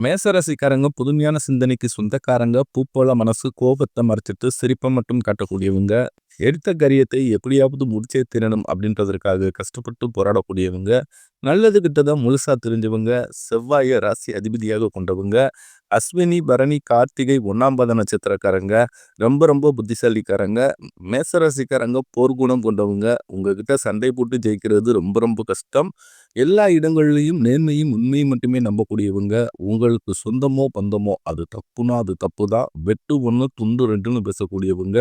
மேசராசிக்காரங்க புதுமையான சிந்தனைக்கு சொந்தக்காரங்க பூப்போல மனசு கோபத்தை மறைச்சிட்டு சிரிப்பை மட்டும் காட்டக்கூடியவங்க. எடுத்த காரியத்தை எப்படியாவது முடிச்சே திறனும் அப்படின்றதற்காக கஷ்டப்பட்டு போராடக்கூடியவங்க நல்லது கிட்டதை முழுசா தெரிஞ்சவங்க செவ்வாய ராசி அதிபதியாக கொண்டவங்க அஸ்வினி பரணி கார்த்திகை ஒன்னாம்பத நட்சத்திரக்காரங்க ரொம்ப ரொம்ப புத்திசாலிக்காரங்க மேசராசிக்காரங்க போர்க்குணம் கொண்டவங்க உங்ககிட்ட சண்டை போட்டு ஜெயிக்கிறது ரொம்ப ரொம்ப கஷ்டம். எல்லா இடங்கள்லையும் நேர்மையும் உண்மையும் மட்டுமே நம்பக்கூடியவங்க. உங்களுக்கு சொந்தமோ பந்தமோ அது தப்புனா அது தப்பு தான் வெட்டு ஒன்று துண்டு ரெண்டுன்னு பேசக்கூடியவங்க.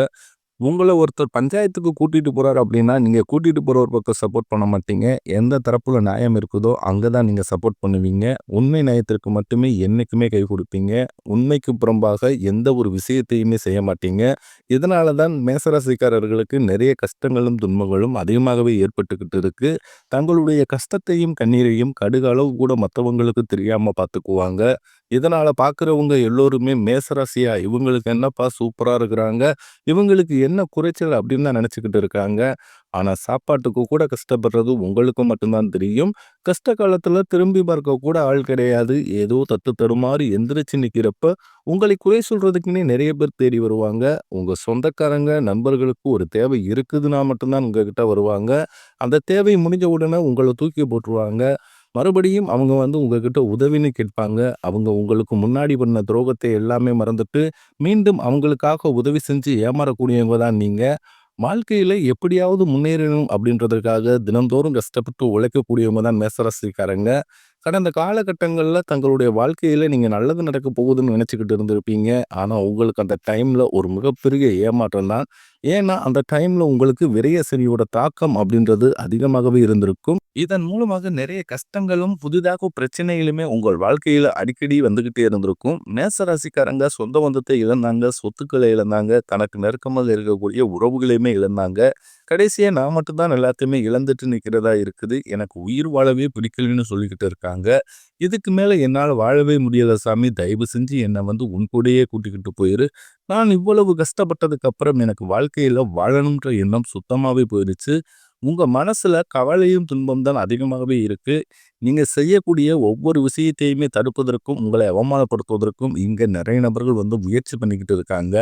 உங்களை ஒருத்தர் பஞ்சாயத்துக்கு கூட்டிகிட்டு போகிறாரு அப்படின்னா நீங்கள் கூட்டிகிட்டு போகிற ஒரு பக்கம் சப்போர்ட் பண்ண மாட்டீங்க. எந்த தரப்பில் நியாயம் இருக்குதோ அங்கே தான் நீங்கள் சப்போர்ட் பண்ணுவீங்க. உண்மை நியாயத்திற்கு மட்டுமே என்றைக்குமே கை கொடுப்பீங்க. உண்மைக்கு புறம்பாக எந்த ஒரு விஷயத்தையுமே செய்ய மாட்டீங்க. இதனால தான் மேசராசிக்காரர்களுக்கு நிறைய கஷ்டங்களும் துன்பங்களும் அதிகமாகவே ஏற்பட்டுக்கிட்டு இருக்குது தங்களுடைய கஷ்டத்தையும் கண்ணீரையும் கடுகளவு கூட மற்றவங்களுக்கு தெரியாமல் பார்த்துக்குவாங்க இதனால் பார்க்குறவங்க எல்லோருமே மேசராசியா. இவங்களுக்கு என்னப்பா சூப்பராக இருக்கிறாங்க. இவங்களுக்கு என்ன குறைச்சல் அப்படின்னு தான் நினச்சிக்கிட்டு இருக்காங்க. ஆனால் சாப்பாட்டுக்கு கூட கஷ்டப்படுறது உங்களுக்கும் மட்டும்தான் தெரியும். கஷ்ட காலத்தில் திரும்பி பார்க்க கூட ஆள் கிடையாது. ஏதோ தத்து தடுமாறி எந்திரிச்சு நிற்கிறப்ப உங்களை குறை சொல்கிறதுக்குன்னே நிறைய பேர் தேடி வருவாங்க. உங்கள் சொந்தக்காரங்க நண்பர்களுக்கு ஒரு தேவை இருக்குதுன்னா மட்டும்தான் உங்ககிட்ட வருவாங்க. அந்த தேவை முடிஞ்ச உடனே உங்களை தூக்கி போட்டுருவாங்க. மறுபடியும் அவங்க வந்து உங்ககிட்ட உதவின்னு கேட்பாங்க. அவங்க உங்களுக்கு முன்னாடி பண்ண துரோகத்தை எல்லாமே மறந்துட்டு மீண்டும் அவங்களுக்காக உதவி செஞ்சு ஏமாறக்கூடியவங்க தான் நீங்கள் வாழ்க்கையில் எப்படியாவது முன்னேறணும் அப்படின்றதுக்காக தினந்தோறும் கஷ்டப்பட்டு உழைக்கக்கூடியவங்க தான் மேசராசிக்காரங்க. கடந்த காலகட்டங்களில் தங்களுடைய வாழ்க்கையில் நீங்கள் நல்லது நடக்க போகுதுன்னு நினச்சிக்கிட்டு இருந்திருப்பீங்க. ஆனால் உங்களுக்கு அந்த டைமில் ஒரு மிகப்பெரிய ஏமாற்றம் தான். ஏன்னா அந்த டைமில் உங்களுக்கு விரைய சனியோட தாக்கம் அப்படின்றது அதிகமாகவே இருந்திருக்கும். இதன் மூலமாக நிறைய கஷ்டங்களும் புதிதாக பிரச்சனைகளுமே உங்கள் வாழ்க்கையில அடிக்கடி வந்துகிட்டே இருந்திருக்கும். மேசராசிக்காரங்க சொந்த பந்தத்தை இழந்தாங்க சொத்துக்களை இழந்தாங்க தனக்கு நெருக்கமாக இருக்கக்கூடிய உறவுகளையுமே இழந்தாங்க. கடைசியாக நான் மட்டும்தான் எல்லாத்தையுமே இழந்துட்டு நிற்கிறதா இருக்குது. எனக்கு உயிர் வாழவே பிடிக்கலன்னு சொல்லிக்கிட்டு இருக்காங்க. இதுக்கு மேலே என்னால் வாழவே முடியாத சாமி. தயவு செஞ்சு என்னை வந்து உன் கூடயே கூட்டிக்கிட்டு போயிரு. நான் இவ்வளவு கஷ்டப்பட்டதுக்கப்புறம் எனக்கு வாழ்க்கையில் வாழணுன்ற எண்ணம் சுத்தமாகவே போயிடுச்சு உங்கள் மனசில் கவலையும் துன்பம் தான் அதிகமாகவே இருக்குது நீங்கள் செய்யக்கூடிய ஒவ்வொரு விஷயத்தையுமே தடுப்பதற்கும் உங்களை அவமானப்படுத்துவதற்கும் இங்கே நிறைய நபர்கள் வந்து முயற்சி பண்ணிக்கிட்டு இருக்காங்க.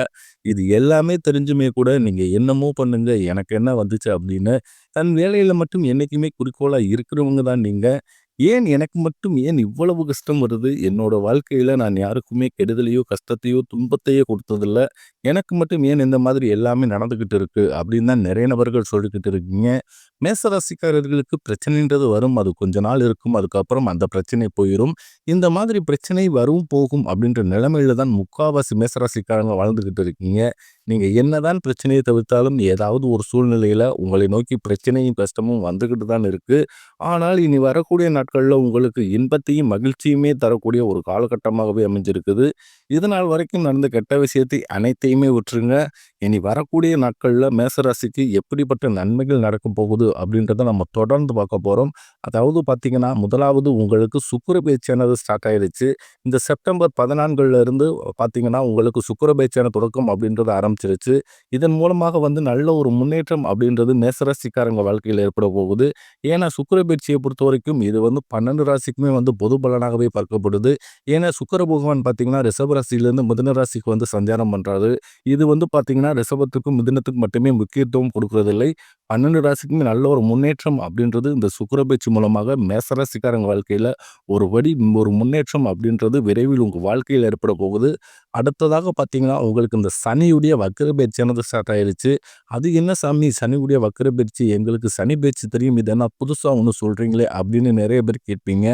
இது எல்லாமே தெரிஞ்சுமே கூட நீங்கள் என்னமோ பண்ணுங்க எனக்கு என்ன வந்துச்சு அப்படின்னு தன் வேலையில் மட்டும் என்றைக்குமே குறிக்கோளாக இருக்கிறவங்க தான் நீங்கள் ஏன் எனக்கு மட்டும் ஏன் இவ்வளவு கஷ்டம் வருது? என்னோட வாழ்க்கையில் நான் யாருக்குமே கெடுதலையோ கஷ்டத்தையோ துன்பத்தையோ கொடுத்ததில்ல. எனக்கு மட்டும் ஏன் இந்த மாதிரி எல்லாமே நடந்துக்கிட்டு இருக்கு? அப்படின்னு தான் நிறைய நபர்கள் சொல்லிக்கிட்டு இருக்கீங்க. மேசராசிக்காரர்களுக்கு பிரச்சனைன்றது வரும். அது கொஞ்ச நாள் இருக்கும். அதுக்கப்புறம் அந்த பிரச்சனை போயிடும் இந்த மாதிரி பிரச்சனை வரும் போகும் அப்படின்ற நிலைமையில தான் முக்காவாசி மேசராசிக்காரங்க வாழ்ந்துக்கிட்டு இருக்கீங்க. நீங்கள் என்னதான் பிரச்சனையை தவிர்த்தாலும் ஏதாவது ஒரு சூழ்நிலையில் உங்களை நோக்கி பிரச்சனையும் கஷ்டமும் வந்துக்கிட்டு தான் இருக்குது ஆனால் இனி வரக்கூடிய நாட்களில் உங்களுக்கு இன்பத்தையும் மகிழ்ச்சியுமே தரக்கூடிய ஒரு காலகட்டமாகவே அமைஞ்சிருக்குது. இதனால் வரைக்கும் நடந்த கெட்ட விஷயத்தை அனைத்தையுமே விட்டுருங்க. இனி வரக்கூடிய நாட்களில் மேசராசிக்கு எப்படிப்பட்ட நன்மைகள் நடக்க போகுது அப்படின்றத நம்ம தொடர்ந்து பார்க்க போகிறோம் அதாவது பார்த்தீங்கன்னா முதலாவது உங்களுக்கு சுக்கர பேச்சானது ஸ்டார்ட் ஆயிடுச்சு இந்த செப்டம்பர் பதினான்குல இருந்து பார்த்தீங்கன்னா உங்களுக்கு சுக்கர பேச்சான தொடக்கம் அப்படின்றது ஆரம்பிச்சிருச்சு. இதன் மூலமாக வந்து நல்ல ஒரு முன்னேற்றம் அப்படின்றது மேசராசிக்காரங்க வாழ்க்கையில் ஏற்பட போகுது. ஏன்னா சுக்கர பேச்சியை பொறுத்த வரைக்கும் இது வந்து பன்னெண்டு ராசிக்குமே வந்து பொது பலனாகவே பார்க்கப்படுது. ஏன்னா சுக்கர பகவான் பார்த்தீங்கன்னா ரிசர்வ் ராசியிலேருந்து மிதன ராசிக்கு வந்து சஞ்சாரம் பண்ணுறாரு இது வந்து பார்த்திங்கன்னா ரிஷபத்துக்கும் மிதனத்துக்கும் மட்டுமே முக்கியத்துவம் கொடுக்கறதில்லை. பன்னெண்டு ராசிக்குமே நல்ல ஒரு முன்னேற்றம் அப்படின்றது இந்த சுக்கரபேச்சு மூலமாக மேசராசிக்காரங்க வாழ்க்கையில் ஒரு வடி ஒரு முன்னேற்றம் அப்படின்றது விரைவில் உங்கள் வாழ்க்கையில் ஏற்பட போகுது. அடுத்ததாக பார்த்தீங்கன்னா உங்களுக்கு இந்த சனியுடைய வக்கரபேச்சானது ஸ்டார்ட் ஆயிடுச்சு அது என்ன சாமி? சனியுடைய வக்கரபேச்சு எங்களுக்கு சனி பேச்சு தெரியும். இது என்ன புதுசாக ஒன்று சொல்கிறீங்களே அப்படின்னு நிறைய பேர் கேட்பீங்க.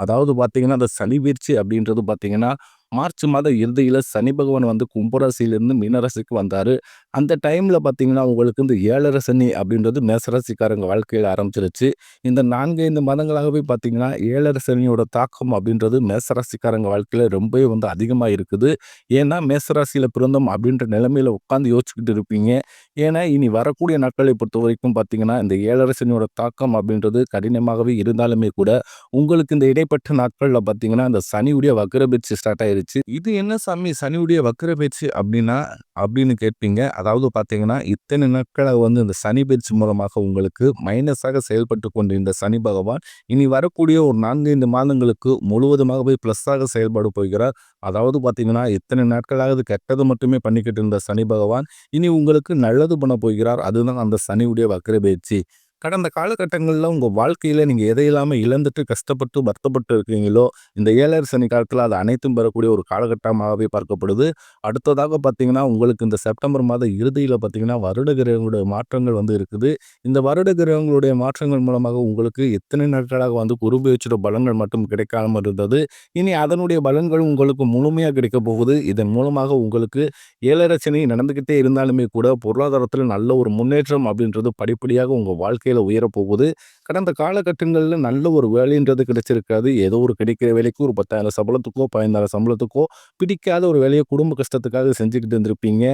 அதாவது பார்த்தீங்கன்னா அந்த சனி பயிற்சி அப்படின்றது பார்த்தீங்கன்னா மார்ச் மாத இறுதியில் சனி பகவான் வந்து கும்பராசியிலிருந்து மீனராசிக்கு வந்தார். அந்த டைமில் பார்த்தீங்கன்னா உங்களுக்கு இந்த ஏழரை சனி அப்படின்றது மேசராசிக்காரங்க வாழ்க்கையில் ஆரம்பிச்சிருச்சு. இந்த நான்கு ஐந்து மாதங்களாகவே பார்த்தீங்கன்னா ஏழரை சனியோட தாக்கம் அப்படின்றது மேசராசிக்காரங்க வாழ்க்கையில் ரொம்பவே வந்து அதிகமாக இருக்குது. ஏன்னா மேசராசியில் பிறந்தோம் அப்படின்ற நிலைமையில் உட்காந்து யோசிச்சுக்கிட்டு இருப்பீங்க. ஏன்னா இனி வரக்கூடிய நாட்களை பொறுத்த வரைக்கும் பார்த்தீங்கன்னா இந்த ஏழரை சனியோட தாக்கம் அப்படின்றது கடினமாகவே இருந்தாலுமே கூட உங்களுக்கு இந்த இடைப்பட்ட நாட்களில் பார்த்தீங்கன்னா இந்த சனியுடைய வக்கரபிச்சு ஸ்டார்ட் ஆயிருக்கு ஆயிடுச்சு இது என்ன சாமி சனியுடைய வக்கர பயிற்சி அப்படின்னா அப்படின்னு கேட்பீங்க. அதாவது பார்த்தீங்கன்னா, இத்தனை நாட்களாக வந்து இந்த சனி பயிற்சி மூலமாக உங்களுக்கு மைனஸாக செயல்பட்டு கொண்டிருந்த சனி பகவான், இனி வரக்கூடிய ஒரு 4, 5 மாதங்களுக்கு முழுவதுமாகவே ப்ளஸ்ஸாக செயல்பட போகிறார். அதாவது பார்த்தீங்கன்னா, இத்தனை நாட்களாவது கெட்டது மட்டுமே பண்ணிக்கிட்டு இருந்த சனி பகவான், இனி உங்களுக்கு நல்லது பண்ண போகிறார். அதுதான் அந்த சனியுடைய வக்கர பயிற்சி. கடந்த காலகட்டங்களில் உங்கள் வாழ்க்கையில் நீங்கள் எதையில்லாமல் இழந்துட்டு கஷ்டப்பட்டு வருத்தப்பட்டு இருக்கீங்களோ, இந்த ஏழரை சனி காலத்தில் அது அனைத்தும் பெறக்கூடிய ஒரு காலகட்டமாகவே பார்க்கப்படுது. அடுத்ததாக பார்த்தீங்கன்னா, உங்களுக்கு இந்த செப்டம்பர் மாத இறுதியில் பார்த்தீங்கன்னா, வருட கிரகங்களுடைய மாற்றங்கள் வந்து இருக்குது. இந்த வருட கிரகங்களுடைய மாற்றங்கள் மூலமாக உங்களுக்கு எத்தனை நாட்களாக வந்து குரு பெயர்ச்சியோட பலன்கள் மட்டும் கிடைக்காமல் இருந்தது. இனி அதனுடைய பலன்கள் உங்களுக்கு முழுமையாக கிடைக்கப் போகுது. இதன் மூலமாக உங்களுக்கு ஏழரை சனி நடந்துக்கிட்டே இருந்தாலுமே கூட பொருளாதாரத்தில் நல்ல ஒரு முன்னேற்றம் அப்படின்றது படிப்படியாக உங்கள் வாழ்க்கை வாழ்க்கையில் உயரப்போகுது. கடந்த காலகட்டங்களில் நல்ல ஒரு வேலைன்றது கிடைச்சிருக்காது. ஏதோ ஒரு கிடைக்கிற வேலைக்கு ஒரு 10,000 சம்பளத்துக்கோ, 15,000 சம்பளத்துக்கோ பிடிக்காத ஒரு வேலையை குடும்ப கஷ்டத்துக்காக செஞ்சுக்கிட்டு இருந்திருப்பீங்க.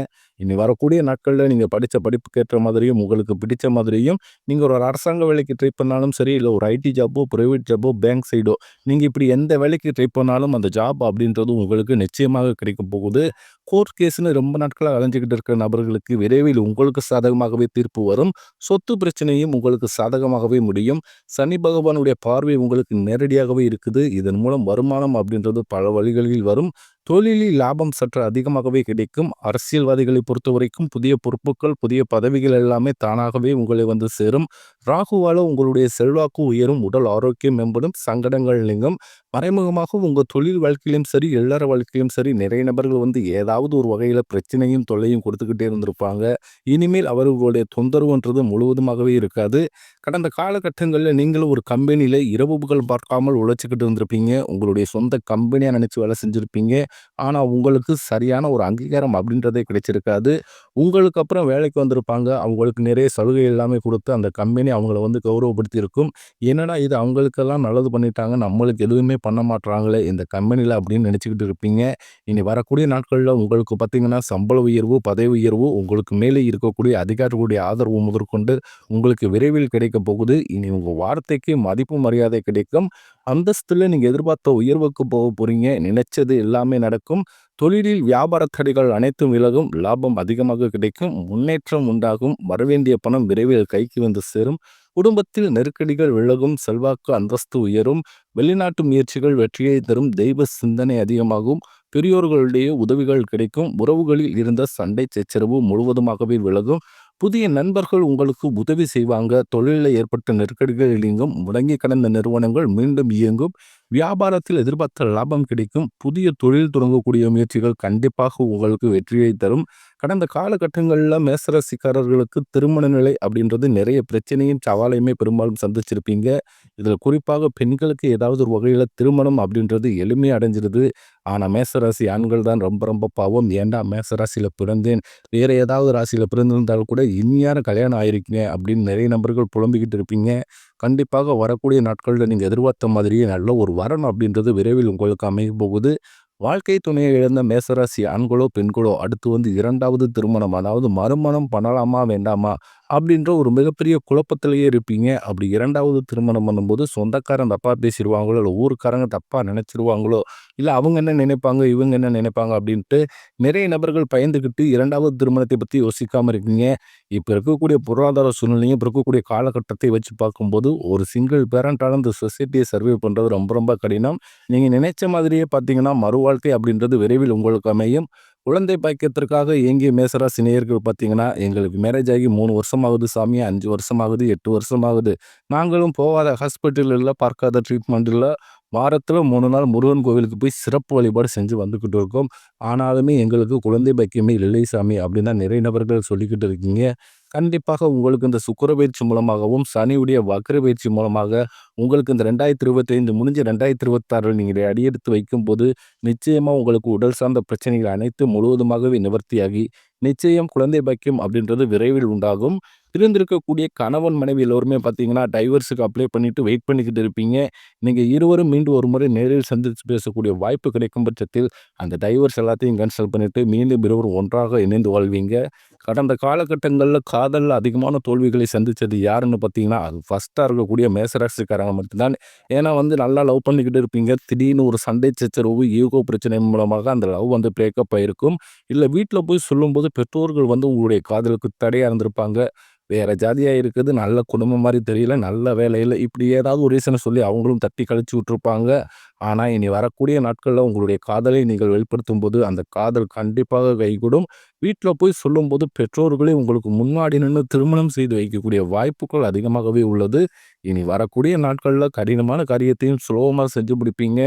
இனி வரக்கூடிய நாட்களில் நீங்கள் படித்த படிப்புக்கு ஏற்ற மாதிரியும், உங்களுக்கு பிடித்த மாதிரியும், நீங்கள் ஒரு அரசாங்க வேலைக்கு ட்ரை பண்ணாலும் சரி, இல்லை ஒரு ஐடி ஜாப்போ, ப்ரைவேட் ஜாப்போ, பேங்க் சைடோ, நீங்கள் இப்படி எந்த வேலைக்கு ட்ரை பண்ணாலும் அந்த ஜாப் அப்படின்றது உங்களுக்கு நிச்சயமாக கிடைக்க போகுது. கோர்ட் கேஸ்னு ரொம்ப நாட்களாக அலைஞ்சிக்கிட்டு இருக்கிற நபர்களுக்கு விரைவில் உங்களுக்கு சாதகமாகவே தீர்ப்பு வரும். சொத்து பிரச்சனையும் உங்களுக்கு சாதகமாகவே முடியும். சனி பகவானுடைய பார்வை உங்களுக்கு நேரடியாகவே இருக்குது. இதன் மூலம் வருமானம் அப்படின்றது பல வழிகளில் வரும். தொழிலில் லாபம் சற்று அதிகமாகவே கிடைக்கும். அரசியல்வாதிகளை பொறுத்தவரைக்கும் புதிய பொறுப்புகள், புதிய பதவிகள் எல்லாமே தானாகவே உங்களை வந்து சேரும். ராகுவால உங்களுடைய செல்வாக்கு உயரும். உடல் ஆரோக்கியம் மேம்படும். சங்கடங்கள் நீங்கும். மறைமுகமாக உங்கள் தொழில் வாழ்க்கையிலும் சரி, எல்லார வாழ்க்கையிலும் சரி நிறைய நபர்கள் வந்து ஏதாவது ஒரு வகையில் பிரச்சனையும், தொல்லையும் கொடுத்துக்கிட்டே இருந்திருப்பாங்க. இனிமேல் அவர்களுடைய தொந்தரவுன்றது முழுவதுமாகவே இருக்காது. கடந்த காலகட்டங்களில் நீங்களும் ஒரு கம்பெனியில் இரவு பார்க்காமல் உழைச்சிக்கிட்டு இருந்திருப்பீங்க. உங்களுடைய சொந்த கம்பெனியாக நினச்சி வேலை செஞ்சுருப்பீங்க ஆனால் உங்களுக்கு சரியான ஒரு அங்கீகாரம் அப்படின்றதே கிடைச்சிருக்காது. உங்களுக்கு அப்புறம் வேலைக்கு வந்திருப்பாங்க. அவங்களுக்கு நிறைய சலுகை எல்லாமே கொடுத்து அந்த கம்பெனி அவங்கள வந்து கௌரவப்படுத்தி இருக்கும். என்னடா இது அவங்களுக்கெல்லாம் நல்லது பண்ணிட்டாங்க. நம்மளுக்கு எதுவுமே பண்ண மாட்றாங்களே இந்த கம்பெனியில் அப்படின்னு நினச்சிக்கிட்டு இருப்பீங்க. இனி வரக்கூடிய நாட்களில் உங்களுக்கு பார்த்தீங்கன்னா, சம்பள உயர்வு, பதவி உயர்வு, உங்களுக்கு மேலே இருக்கக்கூடிய அதிகாரிகளுடைய ஆதரவு முதற்கொண்டு உங்களுக்கு விரைவில் கிடைக்கப் போகுது. இனி உங்கள் வார்த்தைக்கு மதிப்பு, மரியாதை கிடைக்கும். அந்தஸ்தில் நீங்கள் எதிர்பார்த்த உயர்வுக்கு போக போகிறீங்க நினைச்சது எல்லாமே நடக்கும். தொழிலில் வியாபார தடைகள் அனைத்தும் விலகும். லாபம் அதிகமாக கிடைக்கும். முன்னேற்றம் உண்டாகும். வரவேண்டிய பணம் விரைவில் கைக்கு வந்து சேரும். குடும்பத்தில் நெருக்கடிகள் விலகும். செல்வாக்கு, அந்தஸ்து உயரும். வெளிநாட்டு முயற்சிகள் வெற்றியை தரும். தெய்வ சிந்தனை அதிகமாகும். பெரியோர்களுடைய உதவிகள் கிடைக்கும். உறவுகளில் இருந்த சண்டை சச்சரவு முழுவதுமாகவே விலகும். புதிய நண்பர்கள் உங்களுக்கு உதவி செய்வாங்க. தொழிலில் ஏற்பட்ட நெருக்கடிகள் இயங்கும் முடங்கி கடந்த நிறுவனங்கள் மீண்டும் இயங்கும். வியாபாரத்தில் எதிர்பார்த்த லாபம் கிடைக்கும். புதிய தொழில் தொடங்கக்கூடிய முயற்சிகள் கண்டிப்பாக உங்களுக்கு வெற்றியை தரும். கடந்த காலகட்டங்களில் மேசராசிக்காரர்களுக்கு திருமண நிலை அப்படின்றது நிறைய பிரச்சனையும், சவாலையுமே பெரும்பாலும் சந்திச்சிருப்பீங்க. இதில் குறிப்பாக பெண்களுக்கு ஏதாவது ஒரு வகையில் திருமணம் அப்படின்றது எளிமையா அடைஞ்சிருது. ஆனால் மேசராசி ஆண்கள் தான் ரொம்ப ரொம்ப பாவம். ஏன்டா மேசராசியில் பிறந்தேன். வேறு ஏதாவது ராசியில் பிறந்திருந்தால் கூட இந்நேரம் கல்யாணம் ஆயிருக்கீங்க அப்படின்னு நிறைய நபர்கள் புலம்பிக்கிட்டு இருப்பீங்க. கண்டிப்பாக வரக்கூடிய நாட்களில் நீங்கள் எதிர்பார்த்த மாதிரியே நல்ல ஒரு வரணும் அப்படின்றது விரைவில் உங்களுக்கு அமைய போகுது. வாழ்க்கை துணையை இழந்த மேசராசி ஆண்களோ, பெண்களோ அடுத்து வந்து இரண்டாவது திருமணம் அதாவது மறுமணம் பண்ணலாமா? வேண்டாமா? அப்படின்ற ஒரு மிகப்பெரிய குழப்பத்திலேயே இருப்பீங்க. அப்படி இரண்டாவது திருமணம் பண்ணும்போது சொந்தக்காரன் தப்பாக பேசிடுவாங்களோ இல்லை ஊருக்காரங்க தப்பாக நினைச்சிருவாங்களோ, இல்லை அவங்க என்ன நினைப்பாங்க, இவங்க என்ன நினைப்பாங்க அப்படின்ட்டு நிறைய நபர்கள் பயந்துக்கிட்டு இரண்டாவது திருமணத்தை பற்றி யோசிக்காமல் இருக்கீங்க. இப்போ இருக்கக்கூடிய பொருளாதார சூழ்நிலையும், இப்போ இருக்கக்கூடிய காலகட்டத்தை வச்சு பார்க்கும்போது ஒரு சிங்கிள் பேரண்டால இந்த சொசைட்டியை சர்வே பண்ணுறது ரொம்ப ரொம்ப கடினம். நீங்கள் நினைச்ச மாதிரியே பார்த்தீங்கன்னா, மறுவாழ்க்கை அப்படின்றது விரைவில் உங்களுக்கு அமையும். குழந்தை பாக்கியத்திற்காக இயங்கிய மேசராசி நேயர்கள் பார்த்தீங்கன்னா, எங்களுக்கு மேரேஜ் ஆகி மூணு வருஷம் ஆகுது சாமி, அஞ்சு வருஷம் ஆகுது, எட்டு வருஷம் ஆகுது. நாங்களும் போகாத ஹாஸ்பிட்டலில் பார்க்காத ட்ரீட்மெண்ட்டில் வாரத்தில் மூணு நாள் முருகன் கோவிலுக்கு போய் சிறப்பு வழிபாடு செஞ்சு வந்துக்கிட்டு இருக்கோம். ஆனாலுமே எங்களுக்கு குழந்தை பாக்கியமே இல்லை சாமி அப்படின்னு தான் நிறைய நபர்கள் சொல்லிக்கிட்டு இருக்கீங்க. கண்டிப்பாக உங்களுக்கு இந்த சுக்கர பயிற்சி மூலமாகவும், சனியுடைய வக்ர பயிற்சி மூலமாக உங்களுக்கு இந்த 2025 முடிஞ்சு 2026ல நீங்க அடியெடுத்து வைக்கும்போது, நிச்சயமாக உங்களுக்கு உடல் சார்ந்த பிரச்சனைகள் அனைத்தும் முழுவதுமாகவே நிவர்த்தியாகி, நிச்சயம் குழந்தை பாக்கியம் அப்படின்றது விரைவில் உண்டாகும். பிரிந்திருக்கக்கூடிய கணவன், மனைவி எல்லோருமே பார்த்தீங்கன்னா, டைவர்ஸுக்கு அப்ளை பண்ணிவிட்டு வெயிட் பண்ணிக்கிட்டு இருப்பீங்க. நீங்கள் இருவரும் மீண்டும் ஒரு முறை நேரில் சந்தித்து பேசக்கூடிய வாய்ப்பு கிடைக்கும் பட்சத்தில், அந்த டைவர்ஸ் எல்லாத்தையும் கேன்சல் பண்ணிவிட்டு மீண்டும் இருவரும் ஒன்றாக இணைந்து வாழ்வீங்க. கடந்த காலகட்டங்களில் காதலில் அதிகமான தோல்விகளை சந்தித்தது யாருன்னு பார்த்தீங்கன்னா, அது ஃபஸ்ட்டாக இருக்கக்கூடிய மேசராசிக்காரங்க காரணம் மட்டும்தான். ஏன்னா வந்து நல்லா லவ் பண்ணிக்கிட்டு இருப்பீங்க. திடீர்னு ஒரு சண்டை சச்சரவு, ஈகோ பிரச்சனை மூலமாக அந்த லவ் வந்து பிரேக்கப் ஆயிருக்கும். இல்லை வீட்டில் போய் சொல்லும்போது பெற்றோர்கள் வந்து உங்களுடைய காதலுக்கு தடையாக இருந்திருப்பாங்க. வேறு ஜாதியாக இருக்குது. நல்ல குடும்பம் மாதிரி தெரியல. நல்ல வேலையில் இப்படி ஏதாவது ஒரு ரீசனை சொல்லி அவங்களும் தட்டி கழிச்சு விட்ருப்பாங்க ஆனால் இனி வரக்கூடிய நாட்களில் உங்களுடைய காதலை நீங்கள் வெளிப்படுத்தும் போது அந்த காதல் கண்டிப்பாக கைகூடும். வீட்டில் போய் சொல்லும்போது பெற்றோர்களே உங்களுக்கு முன்னாடி நின்று திருமணம் செய்து வைக்கக்கூடிய வாய்ப்புகள் அதிகமாகவே உள்ளது. இனி வரக்கூடிய நாட்களில் கடினமான காரியத்தையும் சுலபமாக செஞ்சு பிடிப்பீங்க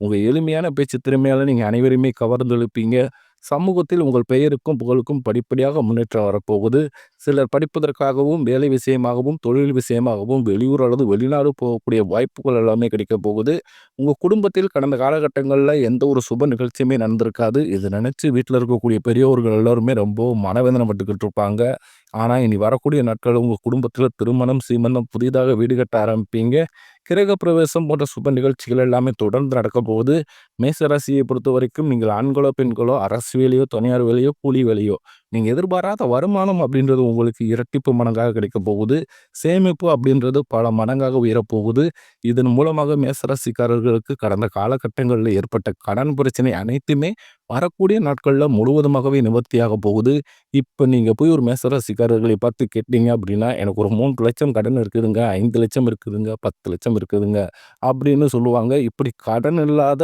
உங்கள் எளிமையான பேச்சு திறமையால் நீங்கள் அனைவருமே கவர்ந்தெழுப்பீங்க சமூகத்தில் உங்கள் பெயருக்கும், புகழுக்கும் படிப்படியாக முன்னேற்றம் வரப்போகுது. சிலர் படிப்பதற்காகவும், வேலை விஷயமாகவும், தொழில் விஷயமாகவும் வெளியூர் அல்லது வெளிநாடு போகக்கூடிய வாய்ப்புகள் எல்லாமே கிடைக்கப் போகுது. உங்கள் குடும்பத்தில் கடந்த காலகட்டங்களில் எந்த ஒரு சுப நிகழ்ச்சியுமே நடந்திருக்காது. இதை நினச்சி வீட்டில் இருக்கக்கூடிய பெரியோர்கள் எல்லாருமே ரொம்ப மனவேதனைப்பட்டுக்கிட்டு இருப்பாங்க. ஆனால் இனி வரக்கூடிய நாட்கள் உங்கள் குடும்பத்தில் திருமணம், சீமந்தம், புதிதாக வீடு கட்ட ஆரம்பிப்பீங்க. கிரகப்பிரவேசம் போன்ற சுப நிகழ்ச்சிகள் எல்லாமே தொடர்ந்து நடக்க போகுது. மேச ராசியை பொறுத்தவரைக்கும் நீங்கள் ஆண்களோ, பெண்களோ, அரசு வேலையோ, தனியார் வேலையோ, கூலி வேலையோ, நீங்கள் எதிர்பாராத வருமானம் அப்படின்றது உங்களுக்கு இரட்டிப்பு மடங்காக கிடைக்க போகுது. சேமிப்பு அப்படின்றது பல மடங்காக உயரப்போகுது. இதன் மூலமாக மேசராசிக்காரர்களுக்கு கடந்த காலகட்டங்களில் ஏற்பட்ட கடன் பிரச்சனை அனைத்துமே வரக்கூடிய நாட்களில் முழுவதுமாகவே நிவர்த்தியாக போகுது. இப்போ நீங்கள் போய் ஒரு மேசராசிக்காரர்களை பார்த்து கேட்டீங்க அப்படின்னா, எனக்கு ஒரு 3,00,000 கடன் இருக்குதுங்க, ஐந்து லட்சம் இருக்குதுங்க, பத்து லட்சம் இருக்குதுங்க அப்படின்னு சொல்லுவாங்க. இப்படி கடன் இல்லாத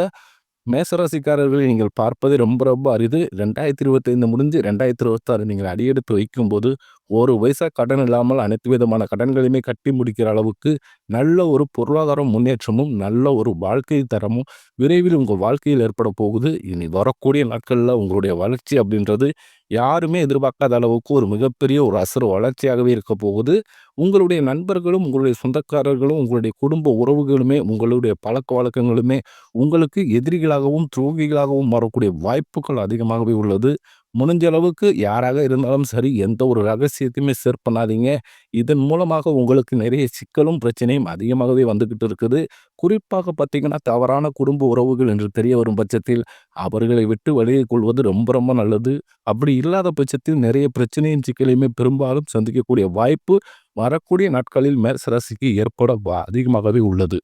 மேசராசிக்காரர்களை நீங்கள் பார்ப்பது ரொம்ப ரொம்ப அரிது. ரெண்டாயிரத்தி இருபத்தைந்து முடிஞ்சு ரெண்டாயிரத்தி இருபத்தாறு நீங்கள் அடியெடுத்து வைக்கும்போது ஒரு பைசா கடன் இல்லாமல் அனைத்து விதமான கடன்களையுமே கட்டி முடிக்கிற அளவுக்கு நல்ல ஒரு பொருளாதார முன்னேற்றமும், நல்ல ஒரு வாழ்க்கை தரமும் விரைவில் உங்கள் வாழ்க்கையில் ஏற்பட போகுது. இனி வரக்கூடிய நாட்களில் உங்களுடைய வளர்ச்சி அப்படின்றது யாருமே எதிர்பார்க்காத அளவுக்கு ஒரு மிகப்பெரிய ஒரு அசுர வளர்ச்சியாகவே இருக்க போகுது. உங்களுடைய நண்பர்களும், உங்களுடைய சொந்தக்காரர்களும், உங்களுடைய குடும்ப உறவுகளுமே, உங்களுடைய பழக்க வழக்கங்களுமே உங்களுக்கு எதிரிகளாகவும், துரோகிகளாகவும் வரக்கூடிய வாய்ப்புகள் அதிகமாகவே உள்ளது. முடிஞ்ச அளவுக்கு யாராக இருந்தாலும் சரி, எந்த ஒரு ரகசியத்தையுமே ஷேர் பண்ணாதீங்க. இதன் மூலமாக உங்களுக்கு நிறைய சிக்கலும், பிரச்சனையும் அதிகமாகவே வந்துகிட்டு இருக்குது. குறிப்பாக பார்த்தீங்கன்னா, தவறான குடும்ப உறவுகள் என்று தெரிய வரும் பட்சத்தில், அவர்களை விட்டு விலகிக் கொள்வது ரொம்ப ரொம்ப நல்லது. அப்படி இல்லாத பட்சத்தில் நிறைய பிரச்சனையும், சிக்கலையுமே பெரும்பாலும் சந்திக்கக்கூடிய வாய்ப்பு வரக்கூடிய நாட்களில் மேச ராசிக்கு ஏற்பட வ அதிகமாகவே உள்ளது.